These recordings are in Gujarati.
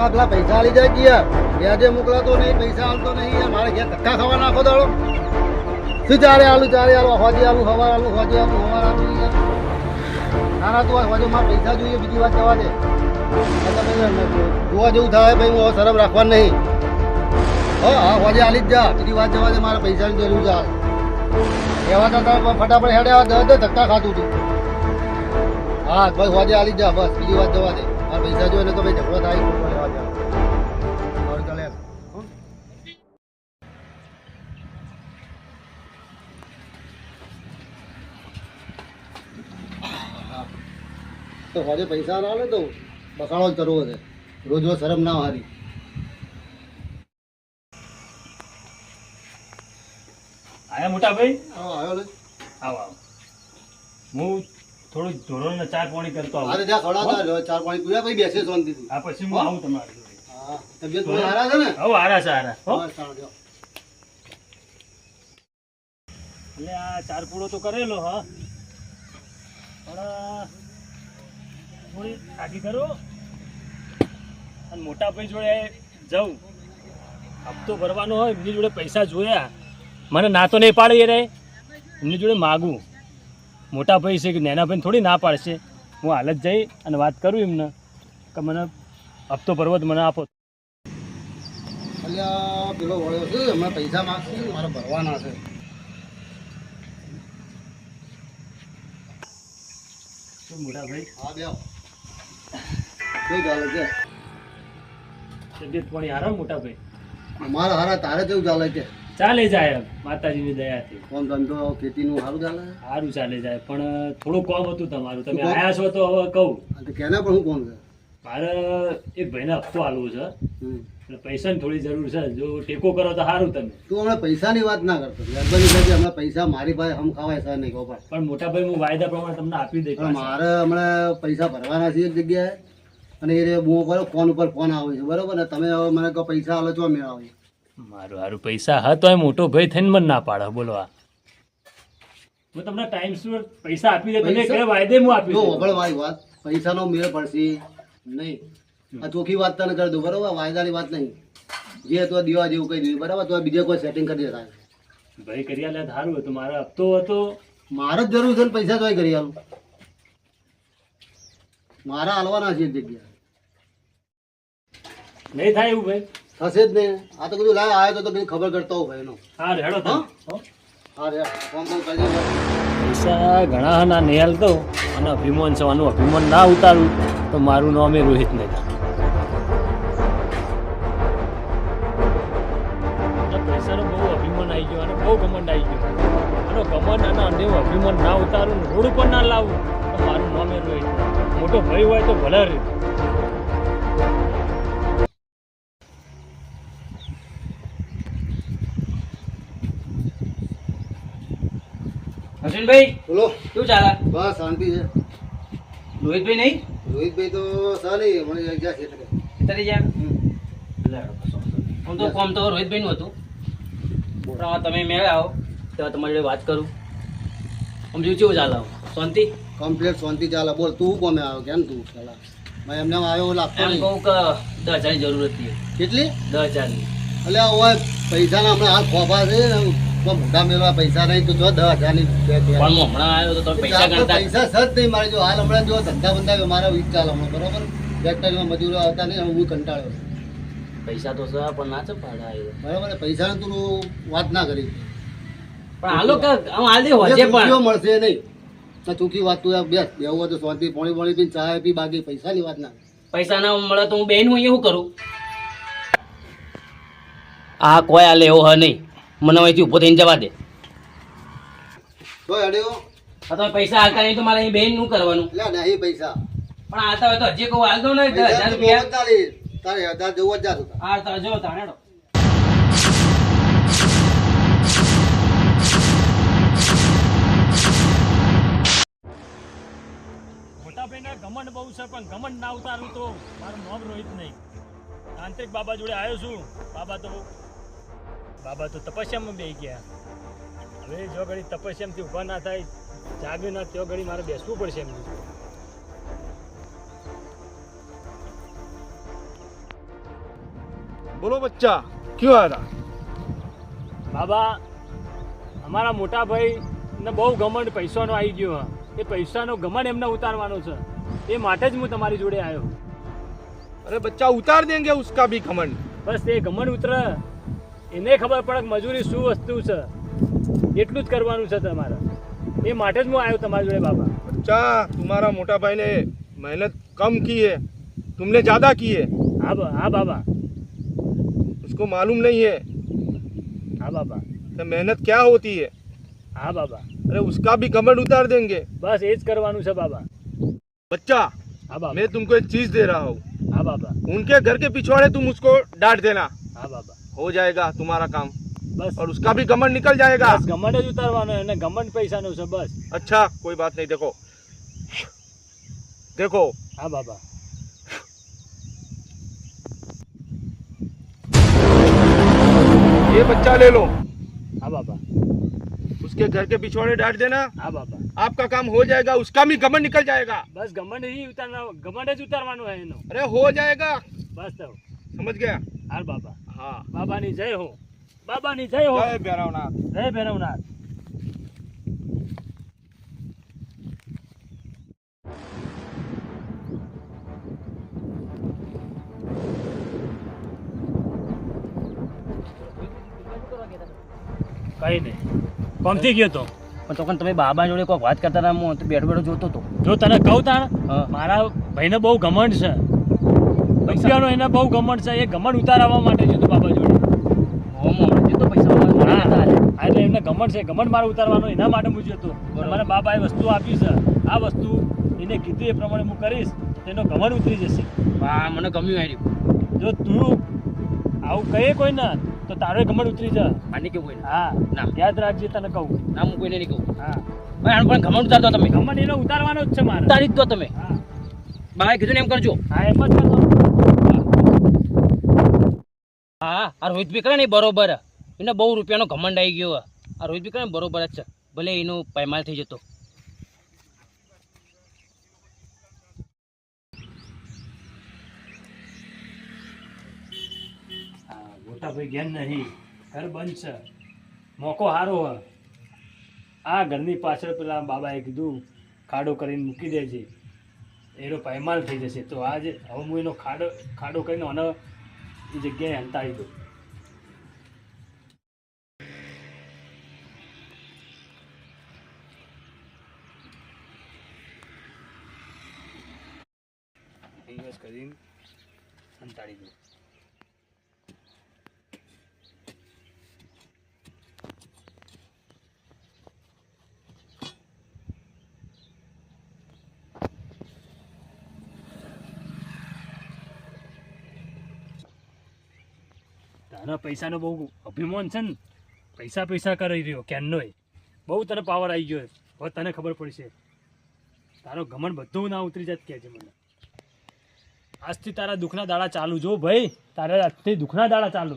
લે પેલા પૈસા આલી જાય કે યાર? વ્યાજે મોકલાતો નહીં, પૈસા આલતો નહીં, યાર, મારે ઘેર ધક્કા ખાવા નાખો દાડો. શું ચારે આલુ ચારે આલુ હોજી આલુ, હવાર આલુ, હોજી આલુ, હવાર આલુ ના ના, તું હોજે, મારે પૈસા જોઈએ, બીજી વાત જવા દે. જોવા જેવું થાય ભાઈ, હું હવે શરમ રાખવાનું નહીં. હા હા હોજે આલી જ જા, બીજી વાત જવા દે, મારે પૈસાની જરૂર છે. એવા તો ફટાફટ હેડે આવા દસ ધક્કા ખાતું હતું હા, ભાઈ, હોજે આલી જા બસ, બીજી વાત જવા દે. મારે પૈસા જોઈએ એટલે તો ભાઈ, ઝઘડો થાય. તો હોજે પૈસા ના લે તો બસાડો જ કરવો છે. રોજ રોજ શરમ ના હારી. આયા મોટા ભાઈ હા આવ્યો લે. આવો આવો. હું થોડું ધોરણ ચાર પાણી કરતો આવું. જ્યાં ખવડાવતા રહ્યો, ચાર પાણી પીવા પછી બેસે શાંતિથી. આ પછી હું આવું તમારી હા તબિયત થોડી હારા છે ને? હો હારા છે હારા. હો? એટલે આ ચાર પૂળો તો કરેલો હા. પણ થોડી આગી કરો અને મોટા ભાઈ જોડે જવું હપ્તો ભરવાનો હોય એમની જોડે પૈસા જોયા. મને ના તો નહીં પાડે રે એમની જોડે માગું. મોટા ભાઈ છે કે નાના ભાઈ થોડી ના પાડશે. હું હાલ જ જઈ અને વાત કરું એમને. કે મને હપ્તો ભરવો જ મને આપો. પેલો વળ્યો છે. હમણાં પૈસા માગશે. મારે ભરવાના છે. મોટા ભાઈ. હા બે શું ચાલે છે? તબિયત પાણી આરામ મોટા ભાઈ. મારા હારા તારે કેવું ચાલે છે. ચાલે જાય માતાજીની દયાથી. કોમ ધંધો ખેતીનું સારું ચાલે સારું ચાલે જાય પણ થોડું કોમ હતું તમારું. તમે આયા છો તો હવે કહું. તો કેના પણ હું કોણ છે મારે એક ભાઈને હપ્તો આલવો છે. પૈસાની થોડી જરૂર છે. જો ટેકો કરો તો સારું તમે. તું હમણાં પૈસાની વાત ના કરતો. લગભગ હમણાં પૈસા મારી પાસે હમ ખાવાય સર નહીં ગોપાલ પણ મોટા ભાઈ હું વાયદા પ્રમાણે તમને આપી દઈશ મારે હમણાં પૈસા ભરવાના છે એક જગ્યાએ. અને એ હું કરો ફોન ઉપર ફોન આવે છે બરોબર ને? તમે હવે મને કહો પૈસા હાલો ચો મેળાવો? મારું સારું પૈસા હા તો મોટો ભાઈ થઈને મને ના પાડે બોલો આ. હું તમને ટાઈમ સુર પૈસા આપી દે તમે પૈસા? વાયદે હું આપી દઉં? ઓગળ મારી વાત પૈસાનો મેળ પડશે નહીં. આ ચોખ્ખી વાત તને કરી દઉં બરોબર? વાયદાની વાત નહીં. જે તો દીવા જેવું કહી દીધું બરાબર? તો બીજે કોઈ સેટિંગ કરી દેતા. ભાઈ કરી આલે ધારું હતું. મારો હપ્તો હતો. મારે જ જરૂર છે ને પૈસા તો કરી આલું. મારા હાલવાના છે જગ્યા નહીં થાય એવું ભાઈ. થશે જ નહીં આ તો કીધું લાય આવ્યો તો તો ખબર કરતો હોઉં ભાઈનો હા હેડો તમે. હા? હો. હા રે ફોન ફોન કરી પૈસા ઘણા ના નિહાલ તો અને અભિમાન છે આનું અભિમાન ના ઉતારું તો મારું નામ એ રોહિત નહીં પૈસાનો બહુ અભિમાન આવી ગયો અને બહુ ઘમંડ આવી ગયો. અને ઘમંડ અને અન્ય અભિમાન ના ઉતારું ને રોડ ઉપર ના લાવું તો મારું નામ એ રોહિત મોટો ભાઈ હોય તો ભલે રે. હસનભાઈ બોલો. શું ચાલે? બસ શાંતિ છે. રોહિતભાઈ નહીં? રોહિતભાઈ તો સારી મને જગ્યા છે એટલે. તરી જા હમ. તો કોમ તો રોહિતભાઈ નું હતું તમે મેળ આવો તો તમારી જોડે વાત કરું. આમ ચેવું ચાલે શાંતિ? કમ્પ્લીટ શાંતિ ચાલે. બોલ તું કોમે આવ્યો કેમ તું? ચાલે. મેં એમને આવ્યો લાગતો એમ કહું કે દસ હજારની જરૂર હતી કેટલી? દસ હજારની. એટલે પૈસાના હમણાં હાથ ખોફા છે મોટા મેળવા પૈસા નહીં તો જો દસ હજારની હમણાં આવ્યો તો તમે પૈસા ગણતા પૈસા સજ નહીં મારે. જો હાલ હમણાં જો ધંધા બંધા મારા વીક ચાલે હમણાં બરોબર? ફેક્ટરીમાં મજૂરો આવતા નહીં હું કંટાળ્યો પૈસા તો સર પણ ના છે ભાડા આવ્યો. પૈસા તું વાત ના કરી. પણ હાલો કે હાલ હોજે પણ. મળશે નહીં. તો વાત તું બેસ બેવું હોય તો શાંતિ પોણી પોણી ચા પી બાકી પૈસાની વાત ના. પૈસા ના મળે તો હું બેન હું એવું કરું? આ કોઈ હાલે એવો હ નહીં. મને અહીંથી ઊભો થઈને જવા દે. તો હેડ્યો. આ તમે પૈસા હાલતા નહીં તો મારે અહીં બેનનું કરવાનું. એટલે નહીં પૈસા. પણ હાલતા હોય તો હજી કહું હાલ દો ને દસ હજાર રૂપિયા. બહુ જ ચાલી. તારે હજાર જેવો જ હા તો જો તાણેડો મોટા ભાઈને ઘમંડ બહુ છે પણ ઘમંડ ના ઉતારું તો મારું નામ રોહિત નહીં. તાંત્રિક બાબા જોડે આવ્યો છું. બાબા તો બાબા તો તપસ્યામાં બે ગયા. હવે જો ઘડી તપસ્યામાંથી ઊભા ના થાય જાગ્યું ના તો ઘડી મારે બેસવું પડશે એમ બોલો બચ્ચા ક્યું આવ્યા બાબા અમારા મોટા ભાઈ ને બહુ ઘમંડ પૈસાનો આવી ગયો એ પૈસાનો ગમંડ એમને ઉતારવાનો છે. એ માટે જ હું તમારી જોડે આવ્યો અરે બચ્ચા ઉતાર દેંગે ઉસકા ભી ઘમંડ. બસ એ ઘમંડ ઉતર. એને ખબર પડે કે મજૂરી શું વસ્તુ છે એટલું જ કરવાનું છે તમારે એ માટે જ હું આવ્યો તમારી જોડે બાબા बच्चा तुम्हारा मोटा भाई ने मेहनत कम की है तुमने ज्यादा की है હા બા હા બાબા उसको मालूम नहीं है હા બાબા कि मेहनत क्या होती है હા બાબા अरे उसका भी घमंड उतार देंगे બસ એ જ કરવાનું છે બાબા बच्चा હા બાબા मैं तुमको एक चीज दे रहा हूँ હા બાબા उनके घर के पिछवाड़े तुम उसको डांट देना હા બાબા हो जाएगा तुम्हारा काम બસ और उसका भी घमंड निकल जाएगा બસ ઘમંડ જ ઉતારવાનો એને ઘમંડ પૈસાનું છે બસ अच्छा कोई बात नहीं देखो देखो હા બાબા ये बच्चा ले लो હા બાબા उसके घर के पिछवाड़े डांट देना હા બાબા आपका काम हो जाएगा उसका भी घमंड निकल जाएगा બસ ઘમંડ જ ઉતારવાનો ઘમંડ જ ઉતારવાનું હોય એનો अरे हो जाएगा બસ તો સમજ ગયા? હાલ બાબા. હા. બાબાની જય હો. બાબાની જય હો. જય ભૈરવનાથ. જય ભૈરવનાથ. કઈ નહીં. કોમથી ગયો તો? પણ તમે બાબા જોડે કોઈ વાત કરતા હું બેઠો બેઠો જોતો હતો જો તને કહું તાણ મારા ભાઈને બહુ ઘમંડ છે. પૈસાનો એને બહુ ઘમંડ છે એ ઘમંડ ઉતારવા માટે જતો બાબા જોડે. એટલે એમને ઘમંડ છે ઘમંડ મારે ઉતારવાનો એના માટે હું જતો. મને બાબાએ વસ્તુ આપી છે આ વસ્તુ એને કીધું એ પ્રમાણે હું કરીશ તેનો ઘમંડ ઉતરી જશે. હા મને ગમ્યું આવ્યું જો તું આવું કહે કોઈ ના તો તારો ઘમંડ ઉતરી જા. આને કેવું હોય હા ના. યાદ રાખજે તને કહું. ના હું કોઈને નહીં કહું. હા. પણ ઘમંડ ઉતારતો તમે. ઘમંડ એનો ઉતારવાનો જ છે મારે. ઉતારી જ દો તમે. હા. બાબાએ કીધું ને એમ કરજો. હા એમ જ કરવાનું હા આ રોહિત બી કરે ને બરોબર. એને બહુ રૂપિયાનો ઘમંડ આવી ગયો આ રોહિત કરે ને બરોબર જ છે. ભલે એનો પૈમાલ થઈ જતો. મોટા ભાઈ ઘેર નહીં. ઘર બંધ છે. મોકો સારો હ આ ઘરની પાછળ પેલા બાબાએ કીધું ખાડો કરીને મૂકી દેજે. એનો પાયમાલ થઈ જશે. તો આજે હવે હું એનો ખાડો ખાડો કરીને અને એ જગ્યાએ હંતાવી દઉં કરીને સંતાડી દઉં પૈસાનો બહુ અભિમાન છે ને, પૈસા પૈસા કરી રહ્યો ક્યારનોય બહુ તને પાવર આવી ગયો હવે તને ખબર પડશે. તારો ઘમંડ બધું ના ઉતરી જાત કહેજે મને. આજથી તારા દુઃખના દાડા ચાલુ. જો ભાઈ, તારા આજથી દુઃખના દાડા ચાલુ.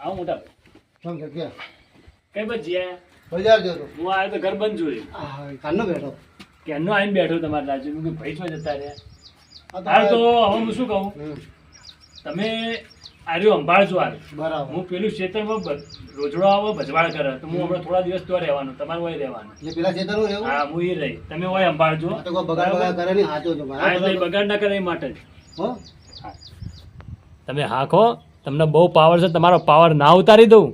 આવો મોટા ભાઈ. શું કે કઈ બજી બજાર જતો. હું આવ્યો તો ઘર બંધ જોઈ આ કાનો બેઠો. ક્યારનો આવીને બેઠો તમારા રાજુ મેં ભાઈ છો જતા રહ્યા. આ હાલ તો હવે હું શું કહું? તમે આર્યો સંભાળજો હાલ. બરાબર. હું પેલું ક્ષેત્રમાં રોજડો આવો ભજવાડ કરે. તો હું હમણાં થોડા દિવસ તો રહેવાનું તમારે હોય રહેવાનું. એટલે પેલા ખેતરનું રહેવું? હા હું એ રહી. તમે હોય કોઈ બગાડ બગાડ કરે નહીં સાચો છો બગાડ ના કરે એ માટે જ. હો. તમે હાંકો. તમને બહુ પાવર છે તમારો પાવર ના ઉતારી દઉં.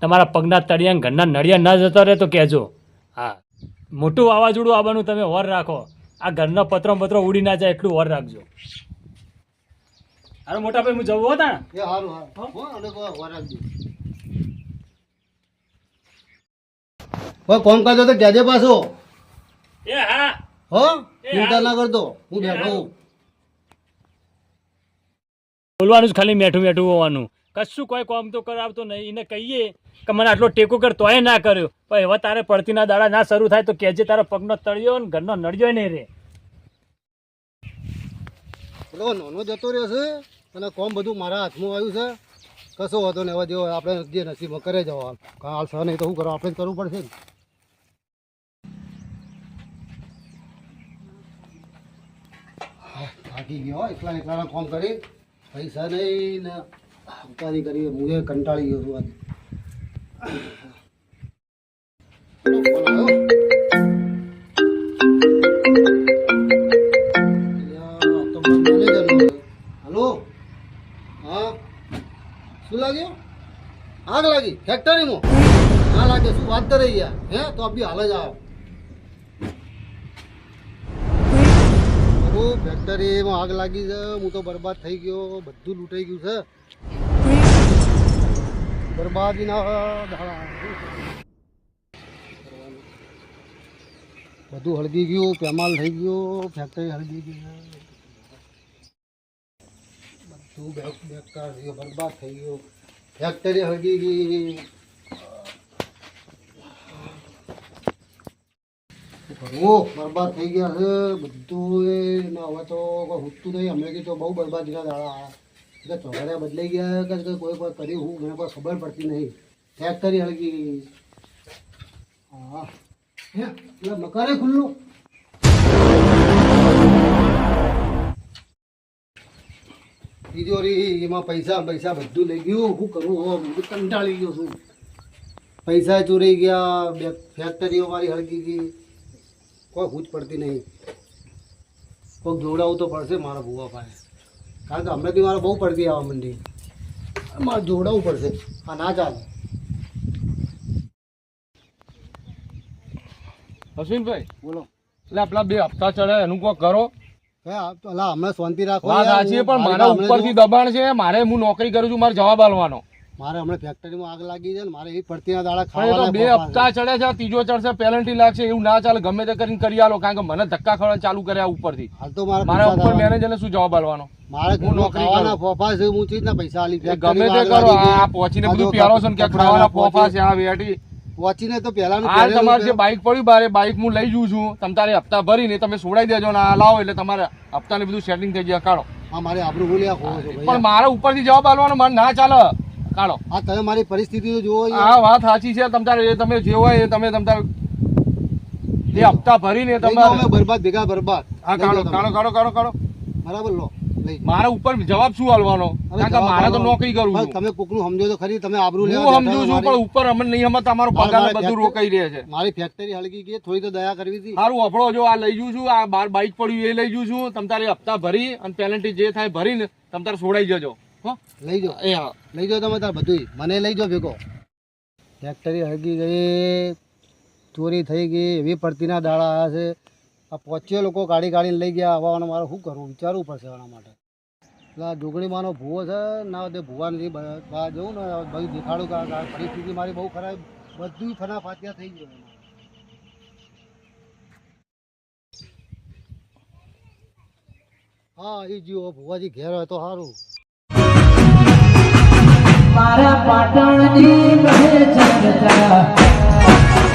તમારા પગના તળિયા ઘરના નળિયા ના જતો રહે તો કહેજો. હા. મોટું વાવાઝોડું આવવાનું તમે વર રાખો. આ ઘરનો પત્રો પત્રો ઉડી ના જાય એટલું વર રાખજો. અરે મોટા ભાઈ હું જવું હતા એ સારું હો? કોમ કરજો તો કહેજે પાછો. એ હા. હો ચિંતા ના કરતો. હું બેઠો બોલવાનું જ ખાલી મેઠું મેઠું હોવાનું. કશું કોઈ કોમ તો કરાવતો નહીં. એને કહીએ કે મને આટલો ટેકો કર, તોય ના કર્યો. પણ હવે તારે પડતીના દાડા ના શરૂ થાય તો કહેજે તારા પગનો તળિયો ને ઘરનો નડ્યો નહીં રે પેલો નાનો જતો રહ્યો છે અને કોમ બધું મારા હાથમાં આવ્યું છે. કશો હતો ને હવે જો આપણે જે નસીબમાં કરે જવાનું કાલ સહ નહીં તો શું કરો? આપણે જ કરવું પડશે ને. થાકી ગયો એકલા એકલાના કોમ કરી. પૈસા નહીં ને ઉપાધિ કરી હું એ કંટાળી ગયો છું આજે. આ. હલો? હા? શું લાગ્યું? આગ લાગી? ફેક્ટરીમાં ના લાગે, શું વાત કરે યાર હે? તો બી હાલ જ આવો. ફેક્ટરીમાં આગ લાગી છે, હું તો બરબાદ થઈ ગયો, બધું લૂંટાઈ ગયું છે. બરબાદી ના બધું હળગી ગયું, પેમાલ થઈ ગયું ફેક્ટરી હળગી ગઈ બધું બેક બેકાર થઈ ગયો, બરબાદ થઈ ગયો. ફેક્ટરી હળગી ગઈ. કરવું બરબાદ થઈ ગયા છે બધું એ ના હવે તો કોઈ હુતું નહીં. અમે કીધું તો બહુ બરબાદીના દાડા આવ્યા એટલે ચોઘડિયા બદલાઈ ગયા કે કે કોઈ કોઈ કર્યું હું મને કોઈ ખબર પડતી નહીં. ફેક્ટરી હળગી ગઈ. હા. હે, એટલે મકાને ખુલ્લું. તિજોરી, એમાં પૈસા પૈસા બધું લઈ ગયું. શું કરું? હવે હું તો કંટાળી ગયો છું. પૈસા ચોરી ગયા, બે ફેક્ટરીઓ મારી હળગી ગઈ. કોઈ હૂજ પડતી નહીં. કોઈક જોડાવવું તો પડશે મારા ભૂવા પાસે. કારણ કે હમણાંથી મારે બહુ પડતી આવવા માંડી મારે જોડાવવું પડશે. આ ના ચાલે. અશ્વિનભાઈ બોલો. એટલે આપણા બે હપ્તા ચડે એનું કોઈ કરો. હમણાં શાંતિ રાખો પણ મારા ઉપરથી દબાણ છે. મારે હું નોકરી કરું છું મારે જવાબ આલવાનો. મારે હમણાં ફેક્ટરીમાં આગ લાગી છે ને મારે એ પડતીના દાડા ખાવાના બે હપ્તા ચડે છે ત્રીજો ચડશે પેનલ્ટી લાગશે એવું ના ચાલે ગમે તે કરીને કરી આલો કારણ કે મને ધક્કા ખાવાનું ચાલુ કર્યા ઉપરથી. હાલ તો મારે મારા ઉપર મેનેજરને શું જવાબ આલવાનો મારે હું નોકરી ખાવાના ફોફા છે હું ચીજ ના પૈસા આલી ગમે તે કરો આ પહોંચીને બધું પહેરો છો ને કે ખાવાના ફોફા છે આ વેટી પહોંચીને તો પહેલાનું આ તમારે જે બાઇક પડ્યું બારે બાઇક હું લઈ જઉં છું તમ તારે હપ્તા ભરીને તમે છોડાઈ દેજો ને આ લાવો એટલે તમારે હપ્તાને બધું સેટિંગ થઈ જાય કાઢો. મારે આબરૂ બોલ્યા પણ મારા ઉપરથી જવાબ આલવાનો મને ના ચાલે. કાઢો. આ તમે મારી પરિસ્થિતિ જુઓ આ વાત સાચી છે. તમારે તમે જે હોય એ તમે તમારે એ હપ્તા ભરીને તમારે બરબાદ ભેગા બરબાદ. હા કાઢો કાઢો કાઢો કાઢો કાઢો. બરાબર લો મારા ઉપર જવાબ શું હાલવાનો? કારણ કે મારે તો નોકરી કરું તમે કોકનું સમજો તો ખરી તમે આબરૂ લેવા હું સમજુ છું પણ ઉપર અમને નહીં સમજ તમારો પગાર બધું રોકાઈ રહે છે. મારી ફેક્ટરી હળગી ગઈ થોડી તો દયા કરવી હતી. સારું અફળો જો આ લઈ જઉં છું આ બાર બાઇક પડ્યું એ લઈ જઉં છું તમ તારે હપ્તા ભરી અને પેનલ્ટી જે થાય ભરીને તમ તારે છોડાઈ જજો. લઈ જાઓ. એ હા, લઈ જાઓ તમે તાર બધું મને લઈ જાઓ ભેગો. ફેક્ટરી હળગી ગઈ, ચોરી થઈ ગઈ, એવી પડતીના દાડા આવ્યા છે. આ પહોંચ્યો લોકો ગાડી ગાડીને લઈ ગયા. આવવાનું મારે શું કરવું? વિચારવું પડશે એના માટે. એટલે આ જોગણીમાંનો ભૂવો છે. ના તે ભૂવાની બહાર જવું ને બધું દેખાડું પરિસ્થિતિ મારી બહુ ખરાબ. બધું ફના ફાતિયા થઈ ગયું હા એ જીવો ભુવાજી ઘેર હોય તો સારું મારા પાટણની કહે ચર્ચા